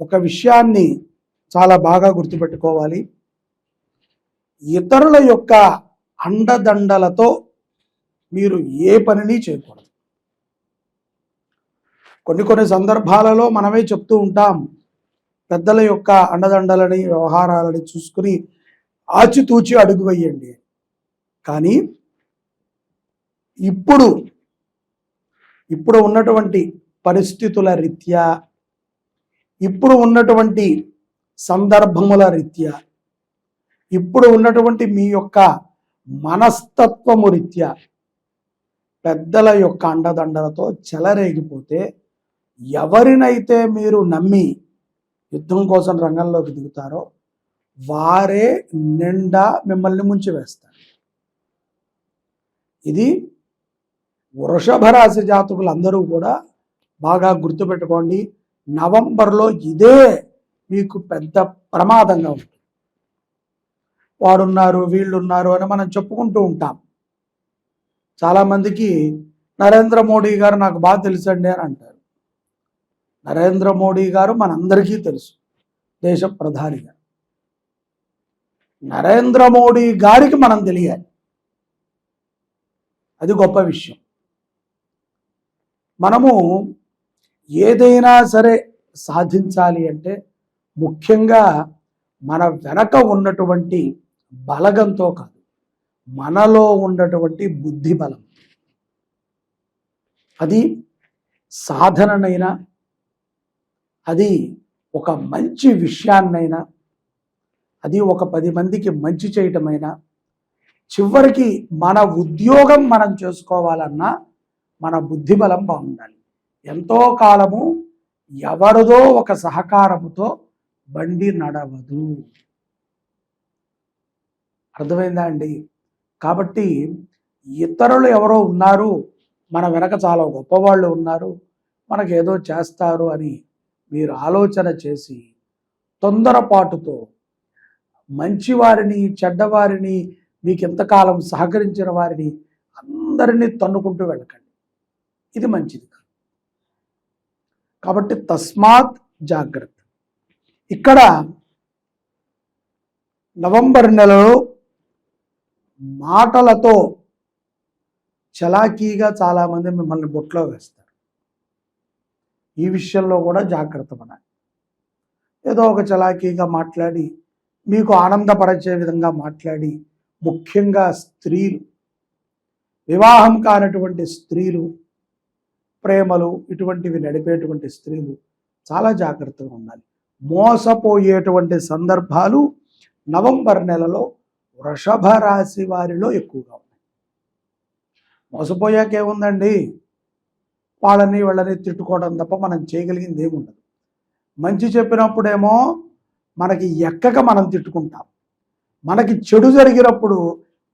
ఒక విషయాన్ని చాలా బాగా గుర్తుపెట్టుకోవాలి. ఇతరుల యొక్క అండదండలతో మీరు ఏ పనిని చేయకూడదు. కొన్ని కొన్ని సందర్భాలలో మనమే చెప్తూ ఉంటాం పెద్దల యొక్క అండదండలని వ్యవహారాలని చూసుకుని ఆచితూచి అడుగు వేయండి కానీ ఇప్పుడు ఇప్పుడు ఉన్నటువంటి పరిస్థితుల రీత్యా ఇప్పుడు ఉన్నటువంటి సందర్భముల రీత్యా ఇప్పుడు ఉన్నటువంటి మీ యొక్క మనస్తత్వము రీత్యా పెద్దల యొక్క అండదండలతో చెలరేగిపోతే ఎవరినైతే మీరు నమ్మి యుద్ధం కోసం రంగంలోకి దిగుతారో వారే నిండా మిమ్మల్ని ముంచివేస్తారు. ఇది వృషభ రాశి జాతకులందరూ కూడా బాగా గుర్తుపెట్టుకోండి. నవంబర్లో ఇదే మీకు పెద్ద ప్రమాదంగా ఉంటుంది. వాడున్నారు వీళ్ళున్నారు అని మనం చెప్పుకుంటూ ఉంటాం. చాలామందికి నరేంద్ర మోడీ గారు నాకు బాగా తెలుసండి అని అంటారు. నరేంద్ర మోడీ గారు మనందరికీ తెలుసు దేశ ప్రధానిగా నరేంద్ర మోడీ గారికి మనం తెలియాలి. అది గొప్ప విషయం. మనము ఏదైనా సరే సాధించాలి అంటే ముఖ్యంగా మన వెనక ఉన్నటువంటి బలగంతో కాదు మనలో ఉన్నటువంటి బుద్ధి బలం అది సాధననైనా అది ఒక మంచి విషయాన్నైనా అది ఒక పది మందికి మంచి చేయటమైనా చివరికి మన ఉద్యోగం మనం చేసుకోవాలన్నా మన బుద్ధి బలం బాగుండాలి. ఎంతో కాలము ఎవరిదో ఒక సహకారముతో బండి నడవదు. అర్థమైందా అండి? కాబట్టి ఇతరులు ఎవరో ఉన్నారు మన వెనక చాలా గొప్పవాళ్ళు ఉన్నారు మనకు ఏదో చేస్తారు అని మీరు ఆలోచన చేసి తొందరపాటుతో మంచివారిని చెడ్డవారిని మీకు ఎంతకాలం సహకరించిన వారిని అందరినీ తన్నుకుంటూ వెళ్ళకండి. ఇది మంచిది కాదు. కాబట్టి తస్మాత్ జాగ్రత్త. ఇక్కడ నవంబర్ నెలలో మాటలతో చలాకీగా చాలామంది మిమ్మల్ని బొట్లో వేస్తారు. ఈ విషయంలో కూడా జాగ్రత్త పడాలి. ఏదో ఒక చలాకీగా మాట్లాడి మీకు ఆనందపరిచే విధంగా మాట్లాడి ముఖ్యంగా స్త్రీలు వివాహం కానటువంటి స్త్రీలు ప్రేమలు ఇటువంటివి నడిపేటువంటి స్త్రీలు చాలా జాగ్రత్తగా ఉండాలి. మోసపోయేటువంటి సందర్భాలు నవంబర్ నెలలో వృషభ రాశి వారిలో ఎక్కువగా ఉన్నాయి. మోసపోయాక ఏముందండి? వాళ్ళని వాళ్ళని తిట్టుకోవడం తప్ప మనం చేయగలిగింది ఏముండదు మంచి చెప్పినప్పుడేమో మనకి ఎక్కక మనం తిట్టుకుంటాం. మనకి చెడు జరిగినప్పుడు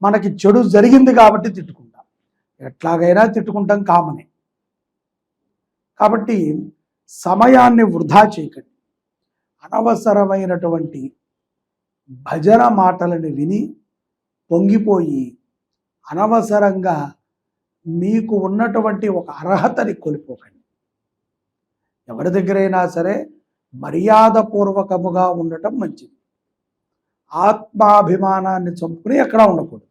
మనకి చెడు జరిగింది కాబట్టి తిట్టుకుంటాం. ఎట్లాగైనా తిట్టుకుంటాం కామనే. కాబట్టి సమయాన్ని వృధా చేయకండి. అనవసరమైనటువంటి భజన మాటలను విని పొంగిపోయి అనవసరంగా మీకు ఉన్నటువంటి ఒక అర్హతని కోల్పోకండి. ఎవరి దగ్గరైనా సరే మర్యాదపూర్వకముగా ఉండటం మంచిది. ఆత్మాభిమానాన్ని చంపుకుని ఎక్కడా ఉండకూడదు.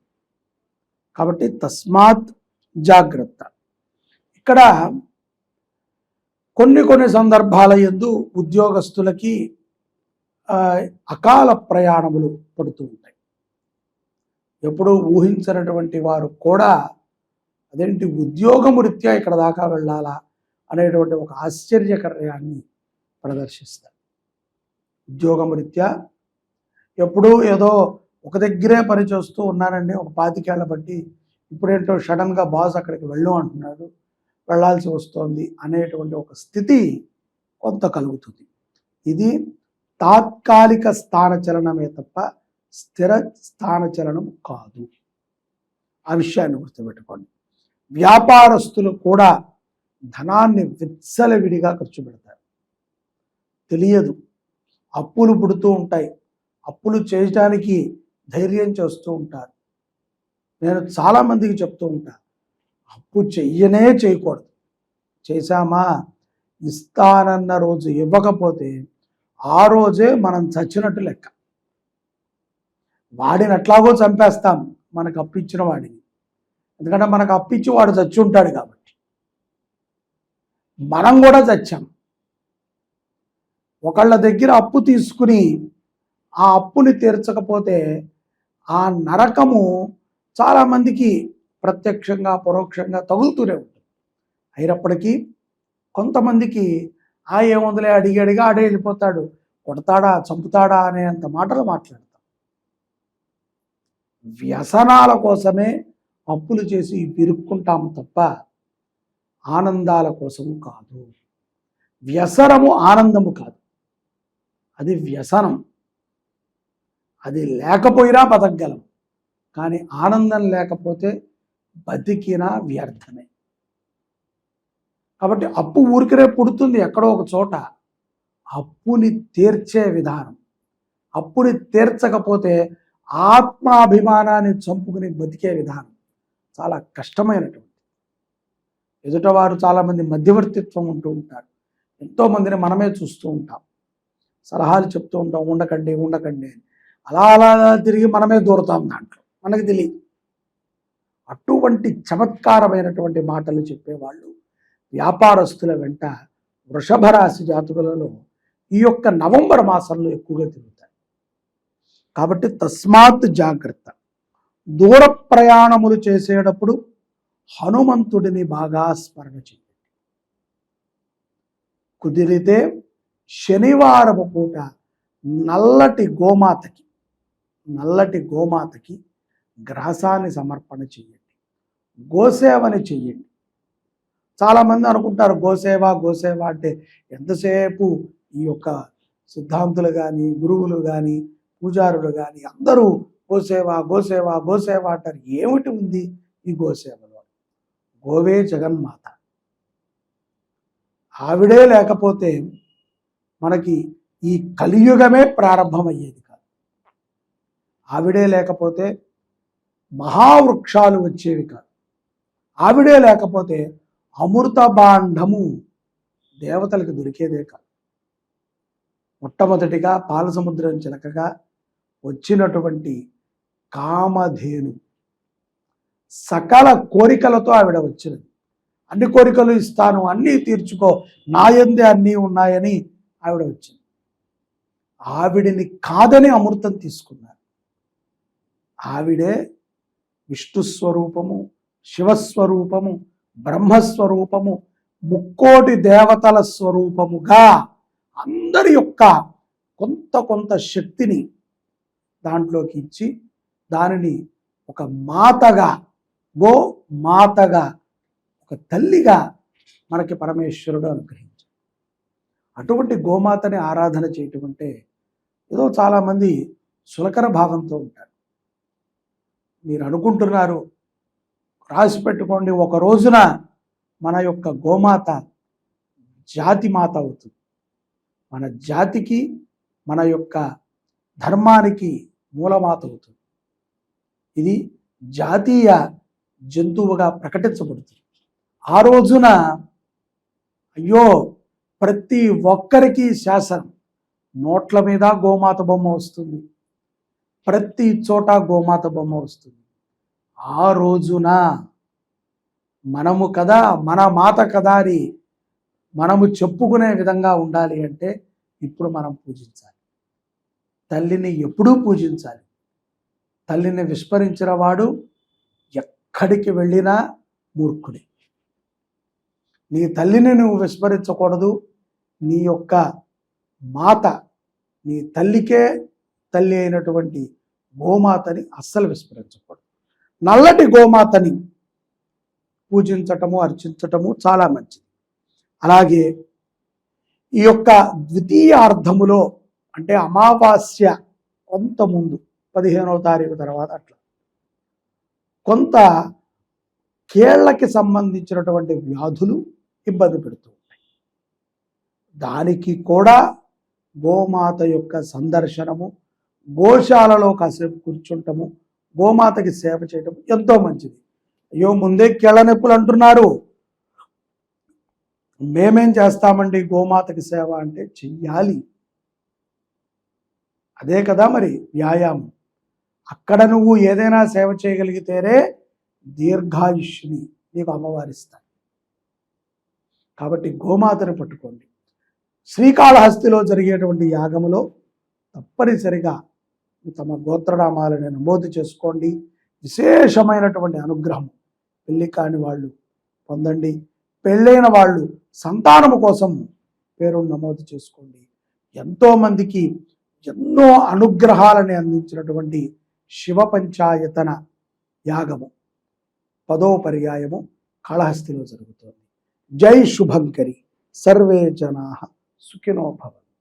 కాబట్టి తస్మాత్ జాగ్రత్త. ఇక్కడ కొన్ని కొన్ని సందర్భాల ఎందు ఉద్యోగస్తులకి అకాల ప్రయాణములు పడుతూ ఉంటాయి. ఎప్పుడూ ఊహించినటువంటి వారు కూడా అదేంటి ఉద్యోగము రీత్యా ఇక్కడ దాకా వెళ్ళాలా అనేటువంటి ఒక ఆశ్చర్యకర్యాన్ని ప్రదర్శిస్తారు. ఉద్యోగం రీత్యా ఎప్పుడూ ఏదో ఒక దగ్గరే పనిచేస్తూ ఉన్నారండి ఒక పాతికేళ్ళ బట్టి ఇప్పుడేంటో సడన్గా బాస్ అక్కడికి వెళ్ళు అంటున్నాడు. వెళ్ళాల్సి వస్తోంది అనేటువంటి ఒక స్థితి కొంత కలుగుతుంది. ఇది తాత్కాలిక స్థానచలనమే తప్ప స్థిర స్థానచలనం కాదు. ఆ విషయాన్ని గుర్తుపెట్టుకోండి. వ్యాపారస్తులు కూడా ధనాన్ని విత్సలవిడిగా ఖర్చు పెడతారు. తెలియదు. అప్పులు పుడుతూ ఉంటాయి. అప్పులు చేయడానికి ధైర్యం చేస్తూ ఉంటారు. నేను చాలామందికి చెప్తూ ఉంటాను అప్పు చెయ్యనే చేయకూడదు. చేశామా? ఇస్తానన్న రోజు ఇవ్వకపోతే ఆ రోజే మనం చచ్చినట్టు లెక్క. వాడిని ఎట్లాగో చంపేస్తాం మనకు అప్పిచ్చిన వాడిని. ఎందుకంటే మనకు అప్పిచ్చి వాడు చచ్చి ఉంటాడు కాబట్టి. మనం కూడా చచ్చాం. ఒకళ్ళ దగ్గర అప్పు తీసుకుని ఆ అప్పుని తీర్చకపోతే ఆ నరకము చాలామందికి ప్రత్యక్షంగా పరోక్షంగా తగులుతూనే ఉంటుంది. అయినప్పటికీ కొంతమందికి ఆ ఏముందిలే అడిగి అడిగి ఆడే వెళ్ళిపోతాడు. కొడతాడా చంపుతాడా అనేంత మాటలు మాట్లాడతాం. వ్యసనాల కోసమే అప్పులు చేసి విరుక్కుంటాము తప్ప ఆనందాల కోసము కాదు. వ్యసనము ఆనందము కాదు. అది వ్యసనం. అది లేకపోయినా బతకగలం. కానీ ఆనందం లేకపోతే బతికినా వ్యర్థమే. కాబట్టి అప్పు ఊరికరే పుడుతుంది ఎక్కడో ఒక చోట. అప్పుని తీర్చే విధానం. అప్పుని తీర్చకపోతే ఆత్మాభిమానాన్ని చంపుకుని బతికే విధానం చాలా కష్టమైనటువంటి ఎదుటవారు చాలామంది మధ్యవర్తిత్వం ఉంటూ ఉంటారు. ఎంతోమందిని మనమే చూస్తూ ఉంటాం. సలహాలు చెప్తూ ఉంటాం ఉండకండి ఉండకండి అలా అలా తిరిగి మనమే దూరతాం దాంట్లో. మనకు తెలియదు అటువంటి చమత్కారమైనటువంటి మాటలు చెప్పేవాళ్ళు వ్యాపారస్తుల వెంట వృషభ రాశి జాతకులలో ఈ యొక్క నవంబర్ మాసంలో ఎక్కువగా తిరుగుతాయి. కాబట్టి తస్మాత్ జాగ్రత్త. దూర ప్రయాణములు చేసేటప్పుడు హనుమంతుడిని బాగా స్మరణ చేయండి. కుదిరితే శనివారము పూట నల్లటి గోమాతకి నల్లటి గోమాతకి గ్రాసాన్ని సమర్పణ చేయండి గోసేవని చెయ్యండి. చాలామంది అనుకుంటారు గోసేవ గోసేవ అంటే ఎంతసేపు ఈ యొక్క సిద్ధాంతులు కానీ గురువులు కానీ పూజారులు కానీ అందరూ గోసేవ గోసేవ గోసేవ అంటారు. ఏమిటి ఉంది ఈ గోసేవలో? గోవే జగన్మాత. ఆవిడే లేకపోతే మనకి ఈ కలియుగమే ప్రారంభమయ్యేది కాదు. ఆవిడే లేకపోతే మహావృక్షాలు వచ్చేవి కాదు. ఆవిడే లేకపోతే అమృత బాండము దేవతలకు దొరికేదే కాదు. మొట్టమొదటిగా పాలసముద్రం చిలకగా వచ్చినటువంటి కామధేను సకల కోరికలతో ఆవిడ వచ్చినది. అన్ని కోరికలు ఇస్తాను అన్నీ తీర్చుకో నాయందే అన్నీ ఉన్నాయని ఆవిడ వచ్చింది. ఆవిడిని కాదని అమృతం తీసుకున్నారు. ఆవిడే విష్ణు స్వరూపము శివస్వరూపము బ్రహ్మస్వరూపము ముక్కోటి దేవతల స్వరూపముగా అందరి యొక్క కొంత కొంత శక్తిని దాంట్లోకి ఇచ్చి దానిని ఒక మాతగా గో మాతగా ఒక తల్లిగా మనకి పరమేశ్వరుడు అనుగ్రహించాడు. అటువంటి గోమాతని ఆరాధన చేయటం అంటే ఏదో చాలామంది సులకర భావంతో ఉంటారు. మీరు అనుకుంటున్నారు రాసి పెట్టుకోండి ఒక రోజున మన యొక్క గోమాత జాతి మాత అవుతుంది. మన జాతికి మన యొక్క ధర్మానికి మూలమాత అవుతుంది. ఇది జాతీయ జంతువుగా ప్రకటించబడుతుంది. ఆ రోజున అయ్యో ప్రతి ఒక్కరికి శాసనం. నోట్ల మీద గోమాత బొమ్మ వస్తుంది. ప్రతి చోట గోమాత బొమ్మ వస్తుంది. ఆ రోజున మనము కదా మన మాత కదా అని మనము చెప్పుకునే విధంగా ఉండాలి అంటే ఇప్పుడు మనం పూజించాలి. తల్లిని ఎప్పుడూ పూజించాలి. తల్లిని విస్మరించిన వాడు ఎక్కడికి వెళ్ళినా మూర్ఖుడే. నీ తల్లిని నువ్వు విస్మరించకూడదు. నీ యొక్క మాత నీ తల్లికే తల్లి అయినటువంటి గోమాతని అస్సలు విస్మరించకూడదు. నల్లటి గోమాతని పూజించటము అర్చించటము చాలా మంచిది. అలాగే ఈ యొక్క ద్వితీయార్థములో అంటే అమావాస్య కొంత ముందు పదిహేనవ తారీఖు తర్వాత అట్లా. కొంత కేళ్ళకి సంబంధించినటువంటి వ్యాధులు ఇబ్బంది పెడుతూ ఉంటాయి. దానికి కూడా గోమాత యొక్క సందర్శనము గోశాలలో కాసేపు కూర్చుంటము గోమాతకి సేవ చేయటం ఎంతో మంచిది. అయ్యో ముందే కీళ్ళ నొప్పులు అంటున్నారు. మేమేం చేస్తామండి గోమాతకి సేవ అంటే చెయ్యాలి. అదే కదా మరి వ్యాయామం. అక్కడ నువ్వు ఏదైనా సేవ చేయగలిగితేనే దీర్ఘాయుష్ని నీకు అమ్మవారిస్తాను కాబట్టి గోమాతను పట్టుకోండి. శ్రీకాళహస్తిలో జరిగేటువంటి యాగములో తప్పనిసరిగా తమ గోత్రనామాలని నమోదు చేసుకోండి. విశేషమైనటువంటి అనుగ్రహం పెళ్ళి కాని వాళ్ళు పొందండి. పెళ్ళైన వాళ్ళు సంతానము కోసం పేరును నమోదు చేసుకోండి. ఎంతోమందికి ఎన్నో అనుగ్రహాలని అందించినటువంటి శివ పంచాయతన యాగము పదో పర్యాయము కాళహస్తిలో జరుగుతోంది. జై శుభంకరి. సర్వే జనా సుఖినోభవ